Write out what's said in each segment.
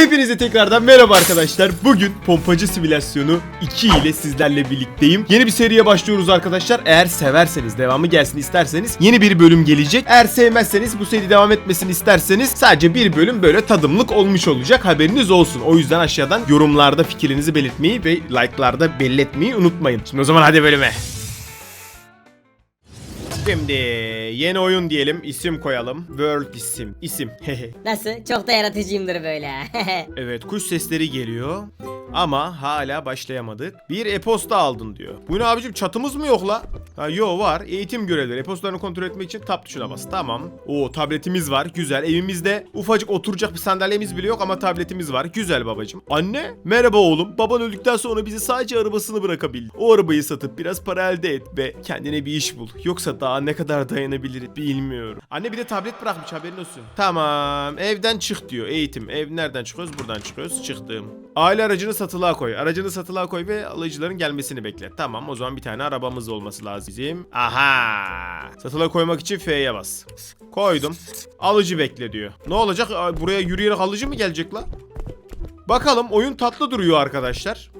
Hepinize tekrardan merhaba arkadaşlar. Bugün pompacı simülasyonu 2 ile sizlerle birlikteyim. Yeni bir seriye başlıyoruz arkadaşlar. Eğer severseniz, devamı gelsin isterseniz yeni bir bölüm gelecek. Eğer sevmezseniz, bu seri devam etmesini isterseniz sadece bir bölüm böyle tadımlık olmuş olacak. Haberiniz olsun. O yüzden aşağıdan yorumlarda fikrinizi belirtmeyi ve like'larda belli etmeyi unutmayın. Şimdi o zaman hadi bölüme. Şimdi yeni oyun diyelim, isim koyalım. World isim, isim. Nasıl? Çok da yaratıcıyımdır böyle. Evet kuş sesleri geliyor. Ama hala başlayamadık. Bir e-posta aldın diyor. Bu ne abicim çatımız mı yok la? Ha yo var. Eğitim görevleri. E-postalarını kontrol etmek için tab tuşuna bas. Tamam. O tabletimiz var. Güzel. Evimizde ufacık oturacak bir sandalyemiz bile yok ama tabletimiz var. Güzel babacım. Anne merhaba oğlum. Baban öldükten sonra bizi sadece arabasını bırakabildi. O arabayı satıp biraz para elde et ve kendine bir iş bul. Yoksa daha ne kadar dayanabilir bilmiyorum. Anne bir de tablet bırakmış haberin olsun. Tamam. Evden çık diyor. Eğitim. Ev nereden çıkıyoruz? Buradan çıkıyoruz. Çıktım. Aile aracını satılığa koy. Aracını satılığa koy ve alıcıların gelmesini bekle. Tamam o zaman bir tane arabamız olması lazım. Aha. Satılığa koymak için F'ye bas. Koydum. Alıcı bekle diyor. Ne olacak? Buraya yürüyerek alıcı mı gelecek la? Bakalım oyun tatlı duruyor arkadaşlar.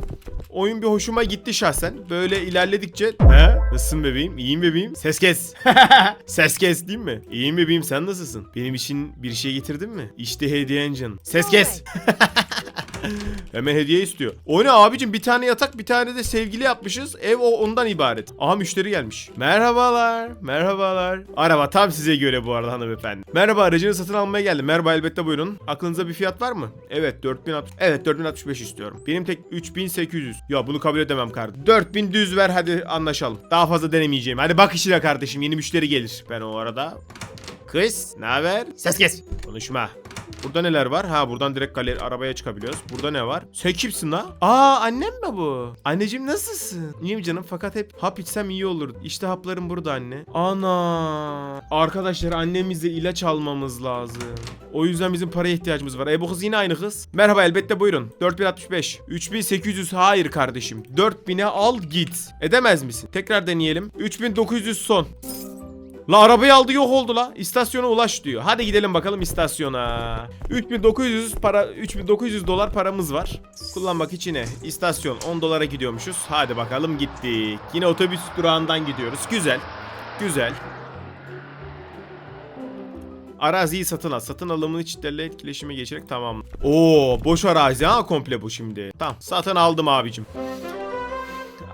Oyun bir hoşuma gitti şahsen. Böyle ilerledikçe... He? Nasılsın bebeğim? İyiyim bebeğim. Ses kes. Ses kes değil mi? İyiyim bebeğim sen nasılsın? Benim için bir şey getirdin mi? İşte hediyen canım. Ses kes. Hemen hediye istiyor. O ne abicim bir tane yatak bir tane de sevgili yapmışız. Ev o ondan ibaret. Aha müşteri gelmiş. Merhabalar. Merhabalar. Araba tam size göre bu arada hanımefendi. Merhaba aracını satın almaya geldim. Merhaba elbette buyurun. Aklınıza bir fiyat var mı? Evet 4060. Evet 4065 istiyorum. Benim tek 3800. Ya bunu kabul edemem kardeşim. 4000 düz ver hadi anlaşalım. Daha fazla denemeyeceğim. Hadi bak işine kardeşim yeni müşteri gelir. Ben o arada Kız, ne haber? Ses kes. Konuşma. Burada neler var? Ha buradan direkt galeri arabaya çıkabiliyoruz. Burada ne var? Sen kimsin la? Aa annem mi bu? Anneciğim nasılsın? İyiyim canım fakat hep hap içsem iyi olur. İşte haplarım burada anne. Ana. Arkadaşlar annemizle ilaç almamız lazım. O yüzden bizim paraya ihtiyacımız var. E bu kız yine aynı kız. Merhaba elbette buyurun. 4065. 3800 hayır kardeşim. 4000'e al git. Edemez misin? Tekrar deneyelim. 3900 son. La arabayı aldı yok oldu la. İstasyona ulaş diyor. Hadi gidelim bakalım istasyona. 3900 para 3900 dolar paramız var. Kullanmak içine istasyon 10 dolara gidiyormuşuz. Hadi bakalım gittik. Yine otobüs durağından gidiyoruz. Güzel. Güzel. Araziyi satın al. Satın alımını çitlerle etkileşime geçerek tamam. Oo, boş arazi ha komple bu şimdi. Tamam, satın aldım abicim.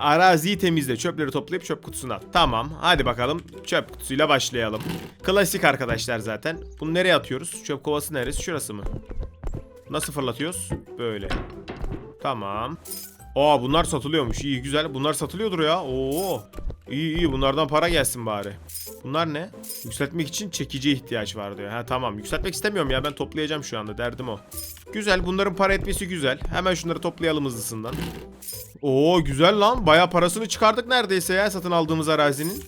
Araziyi temizle. Çöpleri toplayıp çöp kutusuna at. Tamam. Hadi bakalım. Çöp kutusuyla başlayalım. Klasik arkadaşlar zaten. Bunu nereye atıyoruz? Çöp kovası neresi? Şurası mı? Nasıl fırlatıyoruz? Böyle. Tamam. Aa bunlar satılıyormuş. İyi güzel. Bunlar satılıyordur ya. Oo. İyi iyi bunlardan para gelsin bari. Bunlar ne? Yükseltmek için çekici ihtiyaç var diyor. Ha tamam. Yükseltmek istemiyorum ya. Ben toplayacağım şu anda. Derdim o. Güzel. Bunların para etmesi güzel. Hemen şunları toplayalım hızlısından. Oo güzel lan. Baya parasını çıkardık neredeyse ya satın aldığımız arazinin.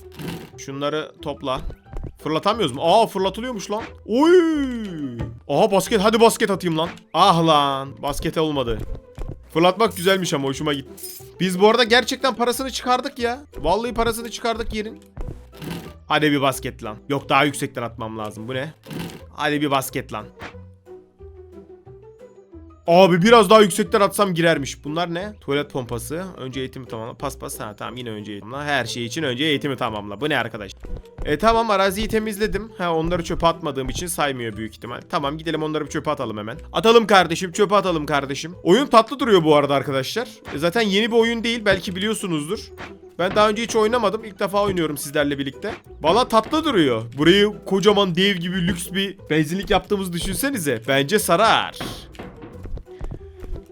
Şunları topla. Fırlatamıyoruz mu? Aa fırlatılıyormuş lan. Oy! Aha basket. Hadi basket atayım lan. Ah lan. Basket olmadı. Fırlatmak güzelmiş ama hoşuma gitti. Biz bu arada gerçekten parasını çıkardık ya. Vallahi parasını çıkardık yerin. Hadi bir basket lan. Yok daha yüksekten atmam lazım. Bu ne? Hadi bir basket lan. Abi biraz daha yüksekten atsam girermiş. Bunlar ne? Tuvalet pompası. Önce eğitimi tamamla. Paspas. Ha tamam yine önce eğitimi. Her şey için önce eğitimi tamamla. Bu ne arkadaş? E tamam araziyi temizledim. Ha onları çöpe atmadığım için saymıyor büyük ihtimal. Tamam gidelim onları bir çöpe atalım hemen. Atalım kardeşim çöpe atalım kardeşim. Oyun tatlı duruyor bu arada arkadaşlar. E, zaten yeni bir oyun değil belki biliyorsunuzdur. Ben daha önce hiç oynamadım. İlk defa oynuyorum sizlerle birlikte. Valla tatlı duruyor. Burayı kocaman dev gibi lüks bir benzinlik yaptığımızı düşünsenize. Bence sarar.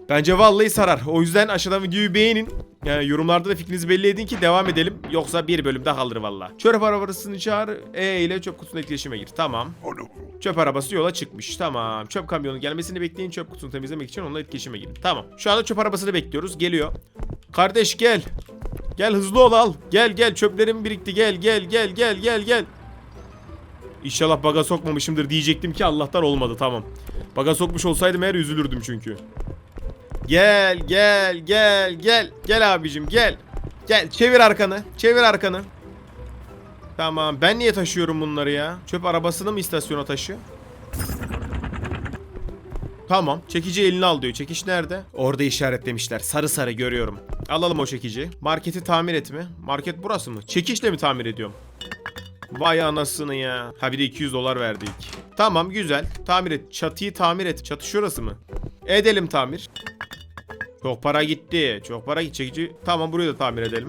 Bence vallahi sarar. O yüzden aşağıdan videoyu beğenin. Yani yorumlarda da fikrinizi belli edin ki devam edelim. Yoksa bir bölümde kalır valla. Çöp arabasını çağır. E ile çöp kutusuna etkileşime gir. Tamam. Çöp arabası yola çıkmış. Tamam. Çöp kamyonun gelmesini bekleyin. Çöp kutusunu temizlemek için onunla etkileşime girin. Tamam. Şu anda çöp arabasını bekliyoruz. Geliyor. Kardeş gel. Gel hızlı ol al. Gel gel çöplerim birikti. Gel gel gel gel gel gel. İnşallah baga sokmamışımdır diyecektim ki Allah'tan olmadı tamam. Baga sokmuş olsaydım eğer üzülürdüm çünkü. Gel gel gel gel. Gel abicim gel. Gel çevir arkanı. Çevir arkanı. Tamam ben niye taşıyorum bunları ya? Çöp arabasını mı istasyona taşıyor? Tamam. Çekici eline al diyor. Çekiş nerede? Orada işaretlemişler. Sarı sarı görüyorum. Alalım o çekici. Marketi tamir et mi? Market burası mı? Çekişle mi tamir ediyorum? Vay anasını ya. Ha bir de 200 dolar verdik. Tamam güzel. Tamir et. Çatıyı tamir et. Çatı şurası mı? Edelim tamir. Çok para gitti. Çok para gitti. Çekici. Tamam burayı da tamir edelim.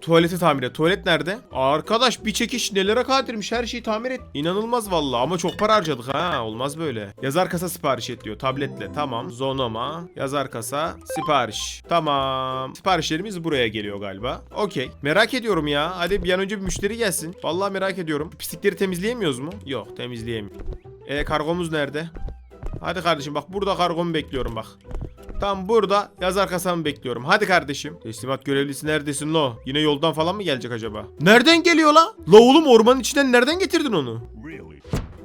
Tuvaleti tamir et. Tuvalet nerede? Arkadaş bir çekiş nelere kadirmiş. Her şeyi tamir et. İnanılmaz vallahi ama çok para harcadık ha. Olmaz böyle. Yazar kasa sipariş et diyor. Tabletle. Tamam. Zonoma. Yazar kasa sipariş. Tamam. Siparişlerimiz buraya geliyor galiba. Okey. Merak ediyorum ya. Hadi bir an önce bir müşteri gelsin. Vallahi merak ediyorum. Pislikleri temizleyemiyoruz mu? Yok temizleyemiyoruz. E kargomuz nerede? Hadi kardeşim bak burada kargomu bekliyorum bak. Tam burada yazar kasamı bekliyorum. Hadi kardeşim. Teslimat görevlisi neredesin lo? Yine yoldan falan mı gelecek acaba? Nereden geliyor la? La oğlum ormanın içinden nereden getirdin onu? Really?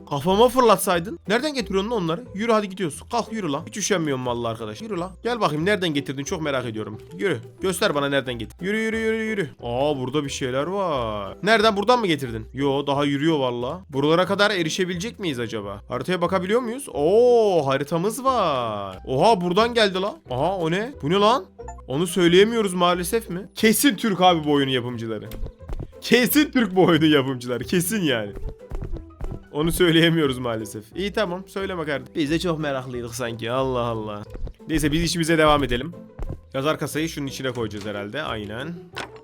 Kafama fırlatsaydın. Nereden getiriyorsun onları? Yürü hadi gidiyoruz. Kalk yürü lan. Hiç üşenmiyorum vallahi arkadaş. Yürü lan. Gel bakayım nereden getirdin çok merak ediyorum. Yürü. Göster bana nereden getirdin. Yürü yürü yürü yürü. Aa burada bir şeyler var. Nereden buradan mı getirdin? Yo daha yürüyor valla. Buralara kadar erişebilecek miyiz acaba? Haritaya bakabiliyor muyuz? Oo haritamız var. Oha buradan geldi lan. Aha o ne? Bu ne lan? Onu söyleyemiyoruz maalesef mi? Kesin Türk abi bu oyunun yapımcıları. Kesin Türk bu oyunun yapımcıları. Kesin yani. Onu söyleyemiyoruz maalesef. İyi tamam söyleme kardeşim. Biz de çok meraklıydık sanki Allah Allah. Neyse biz işimize devam edelim. Yazar kasayı şunun içine koyacağız herhalde aynen.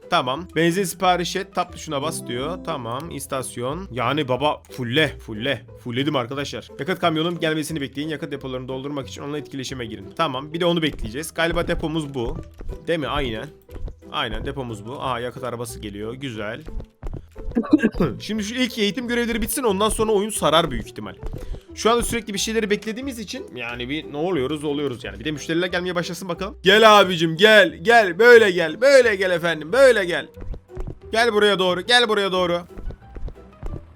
Tamam. Benzin sipariş et. Tap tuşuna bas diyor. Tamam. istasyon. Yani baba fulle. Fulle. Fulledim arkadaşlar. Yakıt kamyonun gelmesini bekleyin. Yakıt depolarını doldurmak için onunla etkileşime girin. Tamam. Bir de onu bekleyeceğiz. Galiba depomuz bu. Değil mi? Aynen. Aynen depomuz bu. Aha yakıt arabası geliyor. Güzel. Şimdi şu ilk eğitim görevleri bitsin ondan sonra oyun sarar büyük ihtimal. Şu anda sürekli bir şeyleri beklediğimiz için yani bir ne oluyoruz oluyoruz yani. Bir de müşteriler gelmeye başlasın bakalım. Gel abicim gel gel böyle gel böyle gel efendim böyle gel. Gel buraya doğru gel buraya doğru.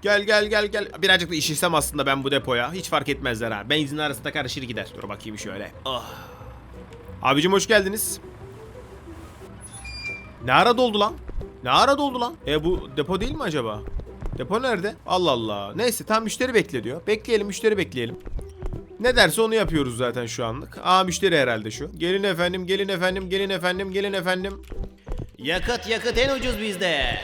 Gel gel gel gel. Birazcık da işitsem aslında ben bu depoya. Hiç fark etmezler ha. Benzin arasında karışır gider. Dur bakayım şöyle. Oh. Abicim hoş geldiniz. Ne ara doldu lan? Ne ara doldu lan? E bu depo değil mi acaba? Depo nerede? Allah Allah. Neyse tam müşteri bekle diyor. Bekleyelim müşteri bekleyelim. Ne derse onu yapıyoruz zaten şu anlık. Aa müşteri herhalde şu. Gelin efendim, gelin efendim, gelin efendim, gelin efendim. Yakıt yakıt en ucuz bizde.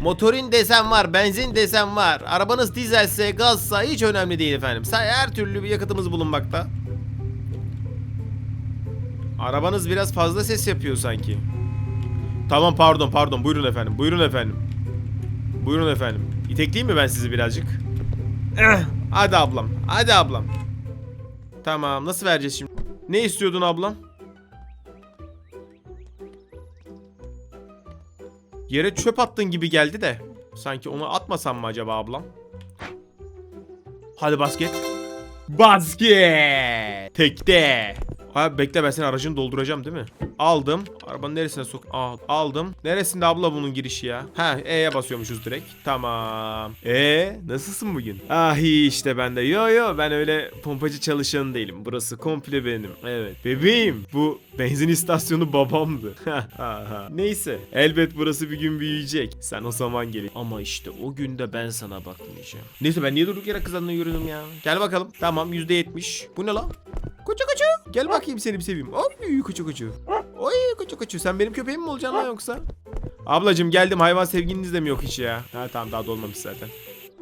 Motorin desen var, benzin desen var. Arabanız dizelse, gazsa hiç önemli değil efendim. Her türlü bir yakıtımız bulunmakta. Arabanız biraz fazla ses yapıyor sanki. Tamam pardon pardon buyurun efendim buyurun efendim. Buyurun efendim. İtekleyeyim mi ben sizi birazcık? Hadi ablam hadi ablam. Tamam nasıl vereceğiz şimdi? Ne istiyordun ablam? Yere çöp attın gibi geldi de. Sanki onu atmasam mı acaba ablam? Hadi basket. Basket. Tekte. Ha bekle ben senin aracını dolduracağım değil mi? Aldım. Arabanın neresine sok? Aa, aldım. Neresinde abla bunun girişi ya? Ha E'ye basıyormuşuz direkt. Tamam. E nasılsın bugün? Ah işte ben de. Yo yo ben öyle pompacı çalışanı değilim. Burası komple benim. Evet. Bebeğim bu benzin istasyonu babamdı. Neyse. Elbet burası bir gün büyüyecek. Sen o zaman gelin. Ama işte o günde ben sana bakmayacağım. Neyse ben niye durduk yere kızlarına yürüdüm ya? Gel bakalım. Tamam %70. Bu ne lan? Kuçu. Gel bakayım seni bir seveyim. Oy kuçu kuçu. Oy kuçu kuçu. Sen benim köpeğim mi olacaksın lan yoksa? Ablacım geldim hayvan sevginiz de mi yok hiç ya? Ha tamam daha dolmamış zaten.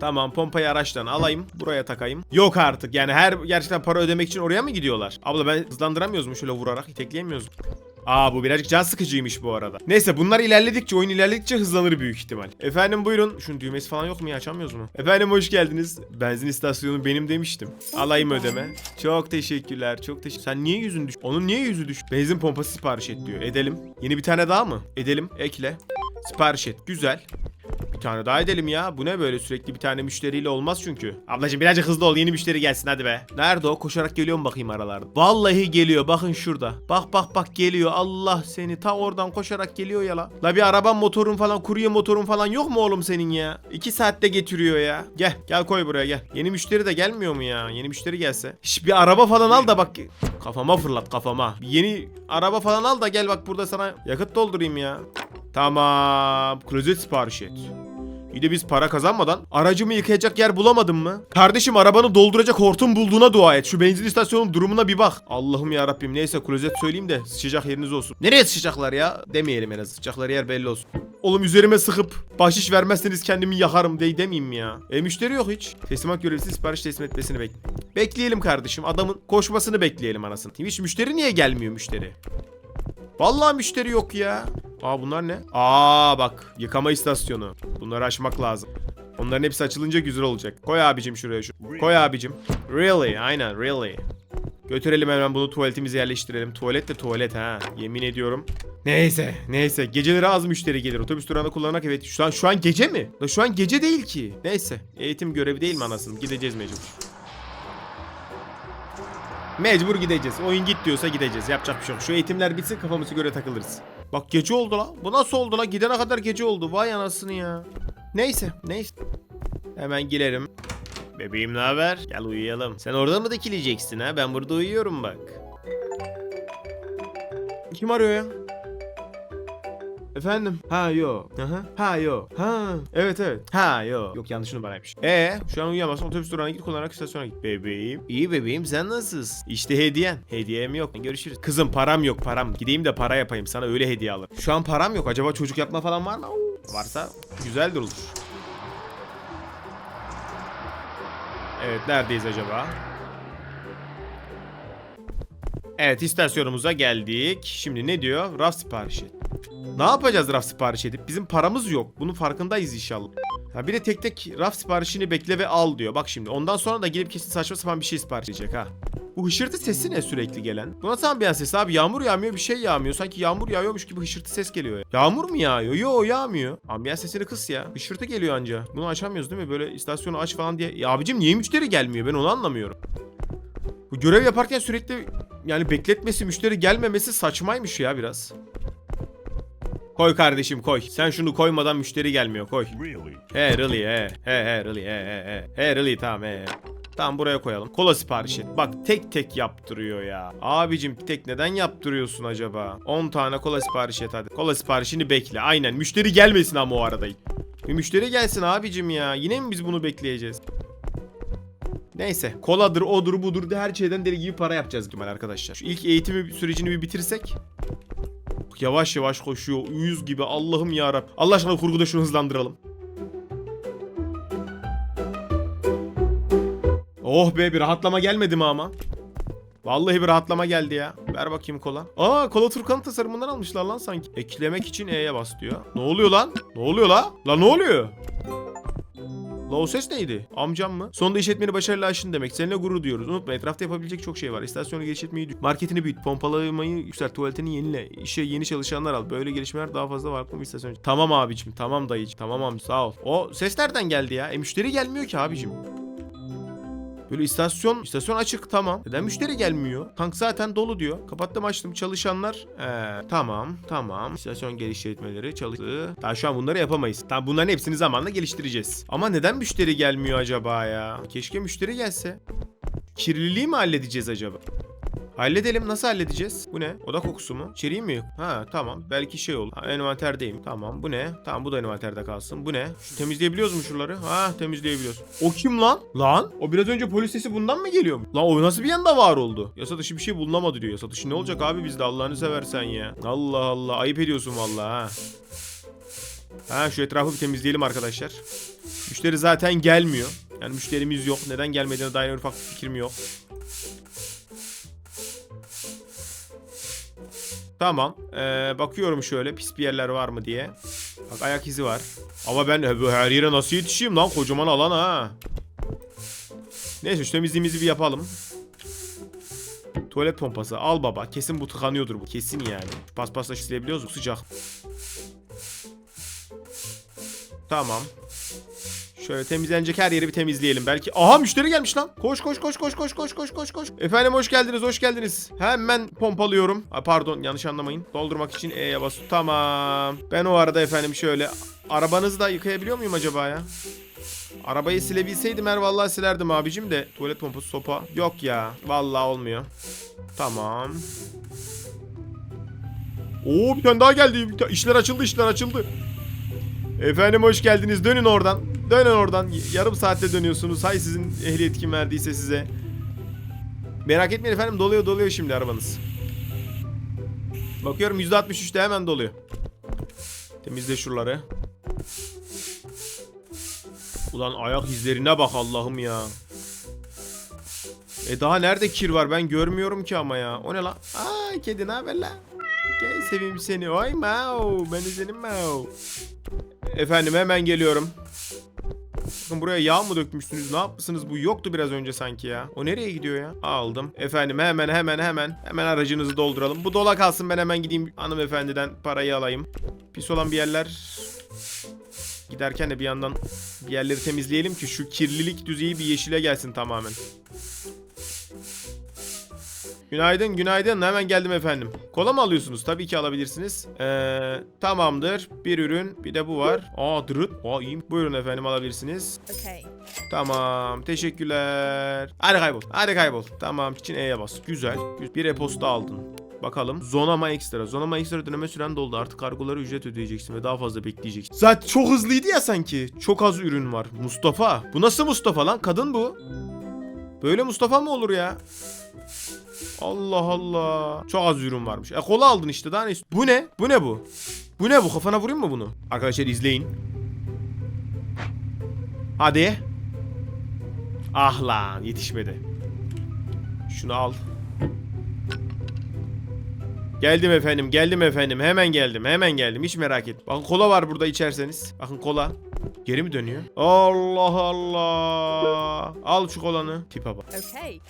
Tamam pompayı araçtan alayım. Buraya takayım. Yok artık yani her gerçekten para ödemek için oraya mı gidiyorlar? Abla ben hızlandıramıyoruz mu şöyle vurarak? İtekleyemiyoruz mu? Aa bu birazcık can sıkıcıymış bu arada. Neyse bunlar ilerledikçe oyun ilerledikçe hızlanır büyük ihtimal. Efendim buyurun. Şunun düğmesi falan yok mu ya açamıyoruz mu? Efendim hoş geldiniz. Benzin istasyonu benim demiştim. Alayım ödeme. Çok teşekkürler. Çok teşekkür. Sen niye yüzün düş? Onun niye yüzü düş? Benzin pompası sipariş et diyor. Edelim. Yeni bir tane daha mı? Edelim. Ekle. Sipariş et. Güzel. Bir tane daha edelim ya. Bu ne böyle sürekli bir tane müşteriyle olmaz çünkü. Ablacığım birazcık hızlı ol. Yeni müşteri gelsin hadi be. Nerede o? Koşarak geliyor mu bakayım aralarda? Vallahi geliyor. Bakın şurada. Bak bak bak geliyor. Allah seni ta oradan koşarak geliyor ya la. La bir araban motorun falan kurye motorun falan yok mu oğlum senin ya? İki saatte getiriyor ya. Gel gel koy buraya gel. Yeni müşteri de gelmiyor mu ya? Yeni müşteri gelse. Şş bir araba falan al da bak. Kafama fırlat kafama. Yeni araba falan al da gel bak burada sana yakıt doldurayım ya. Tamam. Klozet sipariş et. Bir de biz para kazanmadan aracımı yıkayacak yer bulamadım mı? Kardeşim arabanı dolduracak hortum bulduğuna dua et. Şu benzin istasyonunun durumuna bir bak. Allah'ım ya Rabbim neyse klozet söyleyeyim de sıçacak yeriniz olsun. Nereye sıçacaklar ya? Demeyelim en az sıçacakları yer belli olsun. Oğlum üzerime sıkıp bahşiş vermezseniz kendimi yakarım de demeyeyim ya? E müşteri yok hiç. Teslimat görevlisi sipariş teslim etmesini bek. Bekleyelim kardeşim. Adamın koşmasını bekleyelim anasını. Hiç müşteri niye gelmiyor müşteri? Vallahi müşteri yok ya. Aa bunlar ne? Aa bak yıkama istasyonu. Bunları açmak lazım. Onların hepsi açılınca güzel olacak. Koy abicim şuraya şu. Koy abicim. Really? Aynen really. Götürelim hemen bunu tuvaletimize yerleştirelim. Tuvalet de tuvalet ha. Yemin ediyorum. Neyse, neyse. Geceleri az müşteri gelir. Otobüs durağında kullanarak evet. Şu an şu an gece mi? La şu an gece değil ki. Neyse. Eğitim görevi değil mi anasını? Gideceğiz mecbur. Mecbur gideceğiz. Oyun git diyorsa gideceğiz. Yapacak bir şey yok. Şu eğitimler bitsin kafamıza göre takılırız. Bak gece oldu la. Bu nasıl oldu la? Gidene kadar gece oldu. Vay anasını ya. Neyse, neyse. Hemen girerim. Bebeğim ne haber? Gel uyuyalım. Sen orada mı dikileceksin ha? Ben burada uyuyorum bak. Kim arıyor ya? Efendim? Ha yo. Aha. Ha yo. Ha. Evet evet. Ha yo. Yok yanlış numaraymış. E şu an uyuyamazsın. Otobüs durağına git kullanarak istasyona git. Bebeğim. İyi bebeğim sen nasılsın? İşte hediyen. Hediyem yok. Görüşürüz. Kızım param yok param. Gideyim de para yapayım sana öyle hediye alırım. Şu an param yok. Acaba çocuk yapma falan var mı? Varsa güzeldir olur. Evet neredeyiz acaba? Evet istasyonumuza geldik. Şimdi ne diyor? Raf sipariş et. Ne yapacağız raf sipariş edip? Bizim paramız yok. Bunun farkındayız inşallah. Ha bir de tek tek raf siparişini bekle ve al diyor. Bak şimdi ondan sonra da gelip kesin saçma sapan bir şey sipariş edecek ha. Bu hışırtı sesi ne sürekli gelen? Bu nasıl ambiyans sesi abi? Yağmur yağmıyor bir şey yağmıyor. Sanki yağmur yağıyormuş gibi hışırtı ses geliyor. ya. Yağmur mu yağıyor? Yo yağmıyor. Ambiyans sesini kıs ya. Hışırtı geliyor anca. Bunu açamıyoruz değil mi? Böyle istasyonu aç falan diye. Ya abicim niye müşteri gelmiyor? Ben onu anlamıyorum. Bu görev yaparken sürekli yani bekletmesi, müşteri gelmemesi saçmaymış ya biraz. Koy kardeşim koy. Sen şunu koymadan müşteri gelmiyor koy. Really? He really he. He he really he he he. He really tamam he. Tamam buraya koyalım. Kola sipariş et. Bak tek tek yaptırıyor ya. Abicim tek neden yaptırıyorsun acaba? 10 tane kola sipariş et hadi. Kola siparişini bekle. Aynen. Müşteri gelmesin ama o arada. Bir müşteri gelsin abicim ya. Yine mi biz bunu bekleyeceğiz? Neyse. Koladır, odur, budur de her şeyden deli gibi para yapacağız Kemal arkadaşlar. Şu ilk eğitimi sürecini bir bitirsek. Yavaş yavaş koşuyor. Uyuz gibi. Allah'ım ya Allah aşkına kurguda şunu hızlandıralım. Oh be bir rahatlama gelmedi mi ama? Vallahi bir rahatlama geldi ya. Ver bakayım kola. Aa kola Turkan tasarımından almışlar lan sanki. Eklemek için E'ye bas diyor. Ne oluyor lan? Ne oluyor la? La ne oluyor? La ses neydi? Amcam mı? Sonunda işletmeni başarılı aşın demek. Seninle gurur duyuyoruz. Unutma etrafta yapabilecek çok şey var. İstasyonu genişletmeyi, dü- marketini büyüt, pompalamayı yükselt, tuvaletini yenile. İşe yeni çalışanlar al. Böyle gelişmeler daha fazla var mı istasyon? Tamam abicim, tamam dayıcım. Tamam amca sağ ol. O ses nereden geldi ya? E müşteri gelmiyor ki abicim. Böyle istasyon, istasyon açık tamam. Neden müşteri gelmiyor? Tank zaten dolu diyor. Kapattım açtım çalışanlar. Ee, tamam tamam. İstasyon geliştirmeleri çalıştı. Daha şu an bunları yapamayız. Tamam bunların hepsini zamanla geliştireceğiz. Ama neden müşteri gelmiyor acaba ya? Keşke müşteri gelse. Kirliliği mi halledeceğiz acaba? Halledelim. Nasıl halledeceğiz? Bu ne? Oda kokusu mu? İçeriği mi yok? Ha tamam. Belki şey olur. Ha, envanterdeyim. Tamam. Bu ne? Tamam bu da envanterde kalsın. Bu ne? Şu, temizleyebiliyoruz mu şuraları? Ha temizleyebiliyoruz. O kim lan? Lan? O biraz önce polis sesi bundan mı geliyor? Lan o nasıl bir anda var oldu? Yasa dışı bir şey bulunamadı diyor. Yasa dışı ne olacak abi bizde Allah'ını seversen ya. Allah Allah. Ayıp ediyorsun vallahi ha. Ha şu etrafı bir temizleyelim arkadaşlar. Müşteri zaten gelmiyor. Yani müşterimiz yok. Neden gelmediğine dair ufak bir fikrim yok. Tamam. Ee, bakıyorum şöyle pis bir yerler var mı diye. Bak ayak izi var. Ama ben her yere nasıl yetişeyim lan? Kocaman alan ha. Neyse şu temizliğimizi bir yapalım. Tuvalet pompası. Al baba. Kesin bu tıkanıyordur bu. Kesin yani. Paspasla silebiliyoruz mu? Sıcak. Tamam. Şöyle temizlenecek her yeri bir temizleyelim belki. Aha müşteri gelmiş lan. Koş koş koş koş koş koş koş koş koş. Efendim hoş geldiniz hoş geldiniz. Hemen pompalıyorum. Ha, pardon yanlış anlamayın. Doldurmak için E'ye bas. Tamam. Ben o arada efendim şöyle arabanızı da yıkayabiliyor muyum acaba ya? Arabayı silebilseydim her vallahi silerdim abicim de. Tuvalet pompası sopa. Yok ya. Vallahi olmuyor. Tamam. Oo bir tane daha geldi. İşler açıldı işler açıldı. Efendim hoş geldiniz. Dönün oradan. Dönün oradan. Yarım saatte dönüyorsunuz. Hay sizin ehliyet kim verdiyse size. Merak etmeyin efendim doluyor doluyor şimdi arabanız. Bakıyorum %63'te hemen doluyor. Temizle şuraları. Ulan ayak izlerine bak Allah'ım ya. E daha nerede kir var ben görmüyorum ki ama ya. O ne lan? Aa kedi ne haber lan? Gel seveyim seni. Oy mau. Ben senin mau. Efendim hemen geliyorum. Bakın buraya yağ mı dökmüşsünüz? Ne yapmışsınız? Bu yoktu biraz önce sanki ya. O nereye gidiyor ya? Aldım. Efendim hemen hemen hemen. Hemen aracınızı dolduralım. Bu dola kalsın ben hemen gideyim hanımefendiden parayı alayım. Pis olan bir yerler Giderken de bir yandan bir yerleri temizleyelim ki şu kirlilik düzeyi bir yeşile gelsin tamamen. Günaydın, günaydın. Hemen geldim efendim. Kola mı alıyorsunuz? Tabii ki alabilirsiniz. Ee, tamamdır. Bir ürün, bir de bu var. Aa, dırıt. Aa, iyiyim. Buyurun efendim alabilirsiniz. Okay. Tamam, teşekkürler. Hadi kaybol, hadi kaybol. Tamam, için E'ye bas. Güzel. Bir e-posta aldın. Bakalım. Zonama ekstra. Zonama ekstra ödeme süren doldu. Artık kargoları ücret ödeyeceksin ve daha fazla bekleyeceksin. Zaten çok hızlıydı ya sanki. Çok az ürün var. Mustafa. Bu nasıl Mustafa lan? Kadın bu. Böyle Mustafa mı olur ya? Allah Allah. Çok az ürün varmış. E kola aldın işte daha ne Bu ne? Bu ne bu? Bu ne bu? Kafana vurayım mı bunu? Arkadaşlar izleyin. Hadi. Ah lan yetişmedi. Şunu al. Geldim efendim, geldim efendim. Hemen geldim, hemen geldim. Hiç merak etme. Bakın kola var burada içerseniz. Bakın kola. Geri mi dönüyor? Allah Allah. Al şu kolanı. Tipe bak. Okay.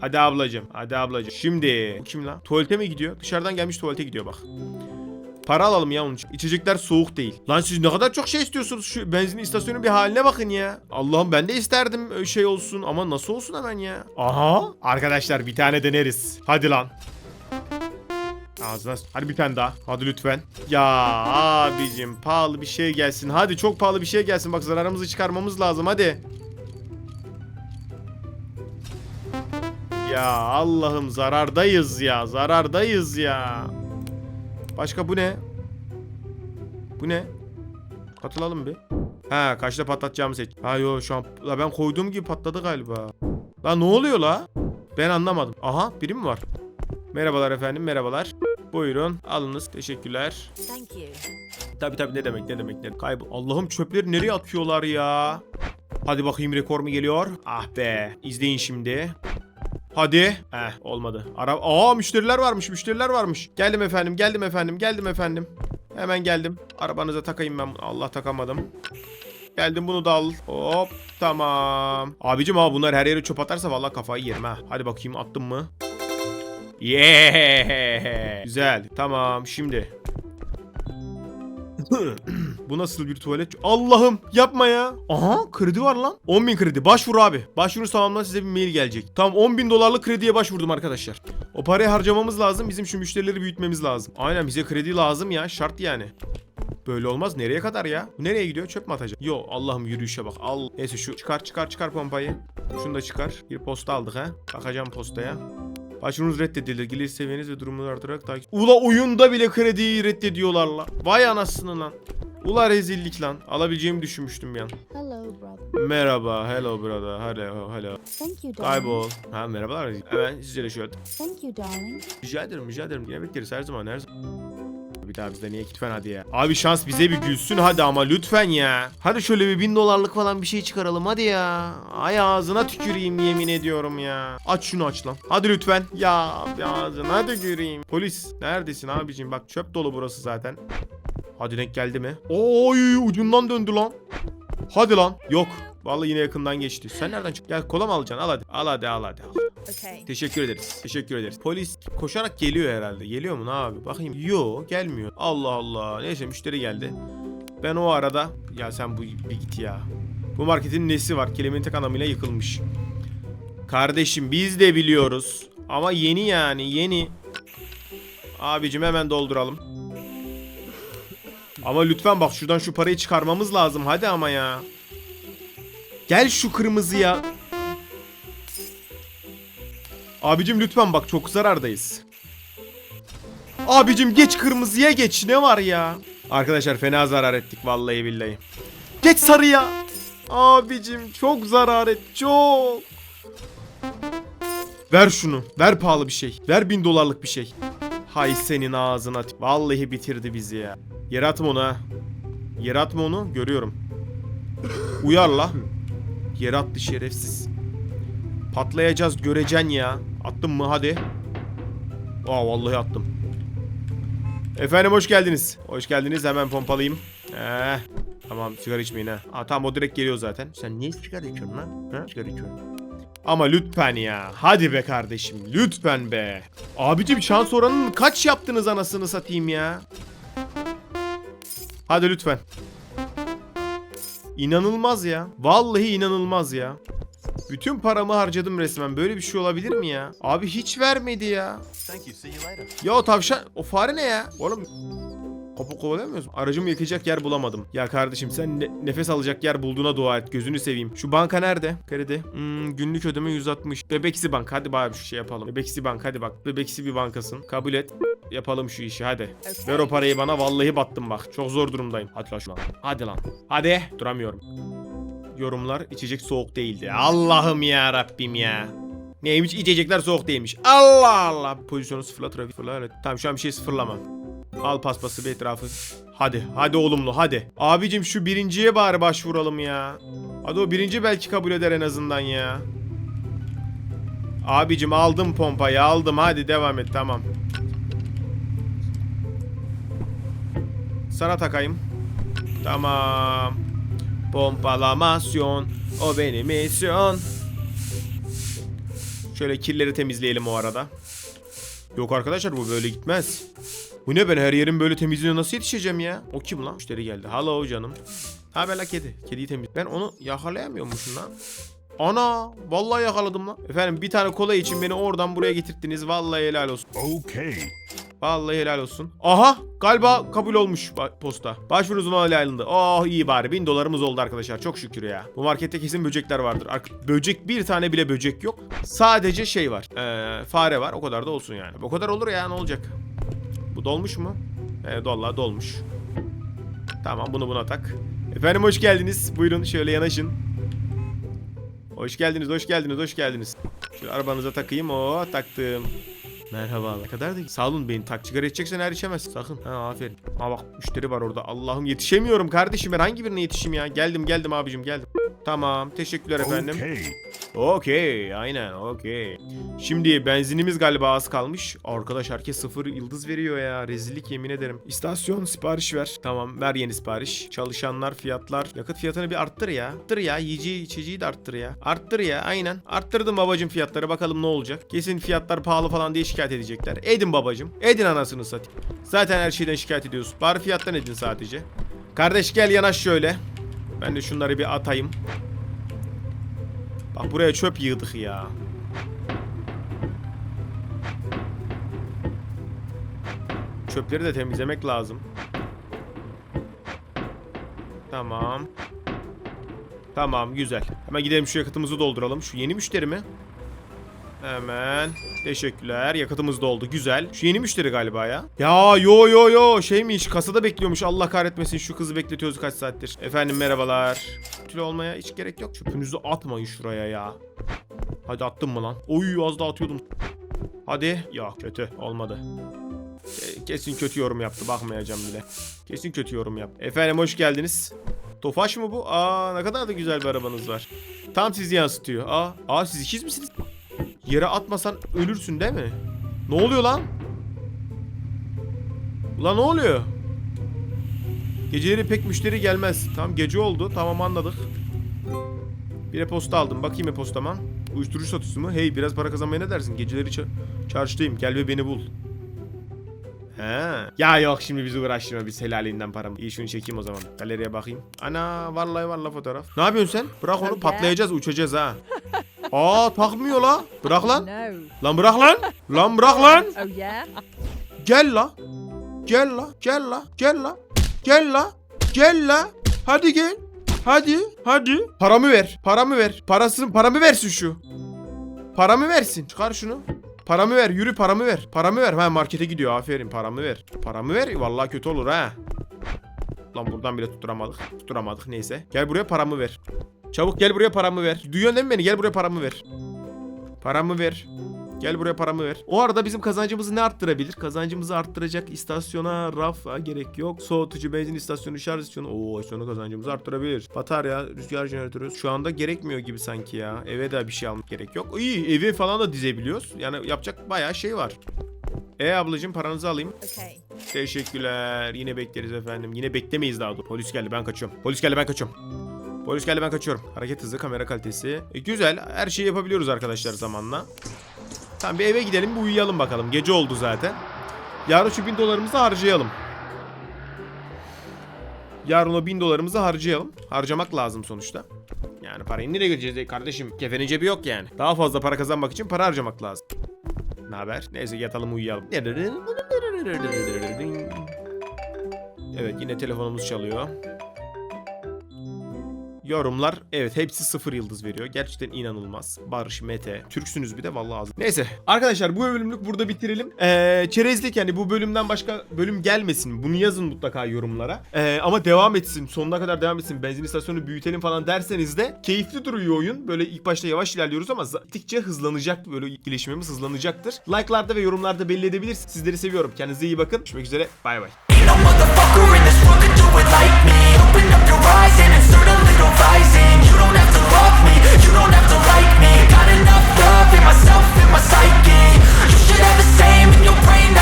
Hadi ablacım. Hadi ablacım. Şimdi. Bu kim lan? Tuvalete mi gidiyor? Dışarıdan gelmiş tuvalete gidiyor bak. Para alalım ya onun için. İçecekler soğuk değil. Lan siz ne kadar çok şey istiyorsunuz. Şu benzin istasyonunun bir haline bakın ya. Allah'ım ben de isterdim öyle şey olsun. Ama nasıl olsun hemen ya? Aha. Arkadaşlar bir tane deneriz. Hadi lan. Ağzına Hadi bir tane daha. Hadi lütfen. Ya abicim pahalı bir şey gelsin. Hadi çok pahalı bir şey gelsin. Bak zararımızı çıkarmamız lazım. Hadi. Ya Allah'ım zarardayız ya. Zarardayız ya. Başka bu ne? Bu ne? Katılalım bir. Ha kaçta patlatacağımı seç. Ha yo şu an la ben koyduğum gibi patladı galiba. La ne oluyor la? Ben anlamadım. Aha biri mi var? Merhabalar efendim merhabalar. Buyurun alınız teşekkürler. Thank you. Tabi tabi ne demek ne demek ne kaybol. Allah'ım çöpleri nereye atıyorlar ya? Hadi bakayım rekor mu geliyor? Ah be. İzleyin şimdi. Hadi. Eh olmadı. Ara Aa müşteriler varmış müşteriler varmış. Geldim efendim geldim efendim geldim efendim. Hemen geldim. Arabanıza takayım ben. Allah takamadım. Geldim bunu da al. Hop tamam. Abicim abi bunlar her yere çöp atarsa vallahi kafayı yerim ha. Hadi bakayım attım mı? Yeah. Güzel. Tamam şimdi. Bu nasıl bir tuvalet? Allah'ım yapma ya. Aha kredi var lan. 10 bin kredi. Başvur abi. Başvuru tamamla size bir mail gelecek. Tamam 10 bin dolarlık krediye başvurdum arkadaşlar. O parayı harcamamız lazım. Bizim şu müşterileri büyütmemiz lazım. Aynen bize kredi lazım ya. Şart yani. Böyle olmaz. Nereye kadar ya? Nereye gidiyor? Çöp mü atacak? Yo Allah'ım yürüyüşe bak. Al. Neyse şu çıkar çıkar çıkar pompayı. Şunu da çıkar. Bir posta aldık ha. Bakacağım postaya. Başvurunuz reddedildi. Gelir seviyeniz ve durumunuzu artırarak takip... Ula oyunda bile krediyi reddediyorlar la. Vay anasını lan. Ula rezillik lan. Alabileceğimi düşünmüştüm bir an. Hello, brother. Merhaba. Hello brother. Hello. Hello. Thank you, darling. Kaybol. Ha merhabalar. Hemen sizce de şöyle. Thank you, darling. Rica ederim rica ederim. Yine bekleriz her zaman her zaman. Bir daha bizde niye lütfen hadi ya. Abi şans bize bir gülsün hadi ama lütfen ya. Hadi şöyle bir bin dolarlık falan bir şey çıkaralım hadi ya. Ay ağzına tüküreyim yemin ediyorum ya. Aç şunu aç lan. Hadi lütfen. Ya ağzına tüküreyim. Polis neredesin abicim bak çöp dolu burası zaten. Hadi denk geldi mi? Oy ucundan döndü lan. Hadi lan. Yok. Vallahi yine yakından geçti. Sen nereden çık? Gel kola mı alacaksın? Al hadi. Al hadi al hadi al. Okay. Teşekkür ederiz. Teşekkür ederiz. Polis koşarak geliyor herhalde. Geliyor mu ne abi? Bakayım. Yo gelmiyor. Allah Allah. Neyse müşteri geldi. Ben o arada ya sen bu bir git ya. Bu marketin nesi var? Kelimenin tek anlamıyla yıkılmış. Kardeşim biz de biliyoruz. Ama yeni yani yeni. Abicim hemen dolduralım. Ama lütfen bak şuradan şu parayı çıkarmamız lazım. Hadi ama ya. Gel şu kırmızıya. Abicim lütfen bak çok zarardayız. Abicim geç kırmızıya geç ne var ya? Arkadaşlar fena zarar ettik vallahi billahi. Geç sarıya. Abicim çok zarar et çok. Ver şunu. Ver pahalı bir şey. Ver bin dolarlık bir şey. Hay senin ağzına. Vallahi bitirdi bizi ya. Yere atma onu ha. Yere onu. Görüyorum. Uyar la. Yere attı şerefsiz. Patlayacağız göreceksin ya. Attım mı hadi. Aa vallahi attım. Efendim hoş geldiniz. Hoş geldiniz hemen pompalayayım. Eh. Tamam sigara içmeyin ha. Aa, tamam o direkt geliyor zaten. Sen niye sigara içiyorsun lan? Ha? Sigara içiyorum. Ama lütfen ya. Hadi be kardeşim. Lütfen be. Abicim şans oranını kaç yaptınız anasını satayım ya. Hadi lütfen. İnanılmaz ya. Vallahi inanılmaz ya. Bütün paramı harcadım resmen. Böyle bir şey olabilir mi ya? Abi hiç vermedi ya. Ya o tavşan, o fare ne ya? Oğlum Kapı kovalayamıyoruz? Aracımı yakacak yer bulamadım. Ya kardeşim sen ne- nefes alacak yer bulduğuna dua et. Gözünü seveyim. Şu banka nerede? Kredi. Hmm, günlük ödeme 160. Bebeksi Bank. Hadi bari şu şey yapalım. Bebeksi Bank hadi bak. Bebeksi bir bankasın. Kabul et. Yapalım şu işi hadi. Ver o parayı bana. Vallahi battım bak. Çok zor durumdayım. Hadi lan. Hadi lan. Hadi. Duramıyorum. Yorumlar içecek soğuk değildi. Allah'ım ya Rabbim ya. Neymiş içecekler soğuk değilmiş. Allah Allah. Pozisyonu sıfırla trafik fırla. Evet. Tamam şu an bir şey sıfırlama. Al paspası bir etrafı. Hadi hadi olumlu hadi. Abicim şu birinciye bari başvuralım ya. Hadi o birinci belki kabul eder en azından ya. Abicim aldım pompayı aldım hadi devam et tamam. Sana takayım. Tamam. Pompalamasyon. O benim misyon. Şöyle kirleri temizleyelim o arada. Yok arkadaşlar bu böyle gitmez. Bu ne ben her yerin böyle temizliğine nasıl yetişeceğim ya? O kim lan? Müşteri geldi. Hello canım. Ha ben la kedi. Kediyi temiz. Ben onu yakalayamıyormuşum lan. Ana vallahi yakaladım lan. Efendim bir tane kola için beni oradan buraya getirttiniz. Vallahi helal olsun. Okay. Vallahi helal olsun. Aha galiba kabul olmuş posta. Başvurunuz onaylandı. Oh iyi bari. Bin dolarımız oldu arkadaşlar. Çok şükür ya. Bu markette kesin böcekler vardır. Ark- böcek bir tane bile böcek yok. Sadece şey var. Ee, fare var. O kadar da olsun yani. O kadar olur ya ne olacak? Bu dolmuş mu? Evet vallahi dolmuş. Tamam bunu buna tak. Efendim hoş geldiniz. Buyurun şöyle yanaşın. Hoş geldiniz, hoş geldiniz, hoş geldiniz. Şöyle arabanıza takayım. Oo taktım. Merhaba. Ne kadar da sağ olun beni tak sigara içeceksen her içemez. Sakın. Ha aferin. Ha bak müşteri var orada. Allah'ım yetişemiyorum kardeşim ben hangi birine yetişeyim ya? Geldim geldim abicim geldim. Tamam teşekkürler efendim. Okay. Okey aynen okey. Şimdi benzinimiz galiba az kalmış. Arkadaş herkes sıfır yıldız veriyor ya. Rezillik yemin ederim. İstasyon sipariş ver. Tamam ver yeni sipariş. Çalışanlar fiyatlar. Yakıt fiyatını bir arttır ya. Arttır ya. Yiyeceği içeceği de arttır ya. Arttır ya aynen. Arttırdım babacım fiyatları bakalım ne olacak. Kesin fiyatlar pahalı falan diye şikayet edecekler. Edin babacım. Edin anasını satayım. Zaten her şeyden şikayet ediyorsun. Bari fiyattan edin sadece. Kardeş gel yanaş şöyle. Ben de şunları bir atayım. Bak buraya çöp yığdık ya. Çöpleri de temizlemek lazım. Tamam. Tamam güzel. Hemen gidelim şu yakıtımızı dolduralım. Şu yeni müşteri mi? Hemen. Teşekkürler. Yakıtımız doldu. Güzel. Şu yeni müşteri galiba ya. Ya yo yo yo şeymiş kasada bekliyormuş. Allah kahretmesin şu kızı bekletiyoruz kaç saattir. Efendim merhabalar. Kötü olmaya hiç gerek yok. Çöpünüzü atmayın şuraya ya. Hadi attım mı lan? Oy az daha atıyordum. Hadi. Ya kötü olmadı. Ke- Kesin kötü yorum yaptı. Bakmayacağım bile. Kesin kötü yorum yaptı. Efendim hoş geldiniz. Tofaş mı bu? Aa ne kadar da güzel bir arabanız var. Tam sizi yansıtıyor. Aa, aa siz ikiz misiniz? Yere atmasan ölürsün değil mi? Ne oluyor lan? Ulan ne oluyor? Geceleri pek müşteri gelmez. Tamam gece oldu. Tamam anladık. Bir e-posta aldım. Bakayım e-postama. Uyuşturucu satıcısı mı? Hey biraz para kazanmaya ne dersin? Geceleri ça- çarşıdayım. Gel ve beni bul. He. Ya yok şimdi bizi uğraştırma biz helalinden param. İyi şunu çekeyim o zaman. Galeriye bakayım. Ana vallahi vallahi fotoğraf. Ne yapıyorsun sen? Bırak onu patlayacağız uçacağız ha. Aa takmıyor la. Bırak lan. Lan bırak lan. Lan bırak lan. Oh yeah? Gel la. Gel la. Gel la. Gel la. Gel la. Gel la. Hadi gel. Hadi. Hadi. Paramı ver. Paramı ver. Parasını paramı versin şu. Paramı versin. Çıkar şunu. Paramı ver. Yürü paramı ver. Paramı ver. Ha markete gidiyor. Aferin. Paramı ver. Paramı ver. Vallahi kötü olur ha. Lan buradan bile tutturamadık. Tutturamadık neyse. Gel buraya paramı ver. Çabuk gel buraya paramı ver. Duyuyorsun değil mi beni? Gel buraya paramı ver. Paramı ver. Gel buraya paramı ver. O arada bizim kazancımızı ne arttırabilir? Kazancımızı arttıracak istasyona rafa gerek yok. Soğutucu, benzin istasyonu, şarj istasyonu. Oo, sonra kazancımızı arttırabilir. Batarya, rüzgar jeneratörü. Şu anda gerekmiyor gibi sanki ya. Eve de bir şey almak gerek yok. İyi, evi falan da dizebiliyoruz. Yani yapacak bayağı şey var. E ablacığım paranızı alayım. Okay. Teşekkürler. Yine bekleriz efendim. Yine beklemeyiz daha doğrusu. Polis geldi ben kaçıyorum. Polis geldi ben kaçıyorum. Polis geldi ben kaçıyorum. Hareket hızı, kamera kalitesi. E, güzel. Her şeyi yapabiliyoruz arkadaşlar zamanla. Tamam bir eve gidelim bir uyuyalım bakalım. Gece oldu zaten. Yarın şu bin dolarımızı harcayalım. Yarın o bin dolarımızı harcayalım. Harcamak lazım sonuçta. Yani parayı nereye götüreceğiz kardeşim? Kefenin cebi yok yani. Daha fazla para kazanmak için para harcamak lazım. Ne haber? Neyse yatalım uyuyalım. Evet yine telefonumuz çalıyor. Yorumlar evet hepsi sıfır yıldız veriyor. Gerçekten inanılmaz. Barış, Mete. Türksünüz bir de vallahi az. Neyse arkadaşlar bu bölümlük burada bitirelim. Ee, çerezlik yani bu bölümden başka bölüm gelmesin. Bunu yazın mutlaka yorumlara. Ee, ama devam etsin. Sonuna kadar devam etsin. Benzin istasyonu büyütelim falan derseniz de keyifli duruyor oyun. Böyle ilk başta yavaş ilerliyoruz ama gittikçe hızlanacak. Böyle gelişmemiz hızlanacaktır. Like'larda ve yorumlarda belli edebilirsiniz. Sizleri seviyorum. Kendinize iyi bakın. Görüşmek üzere. Bay bay. brain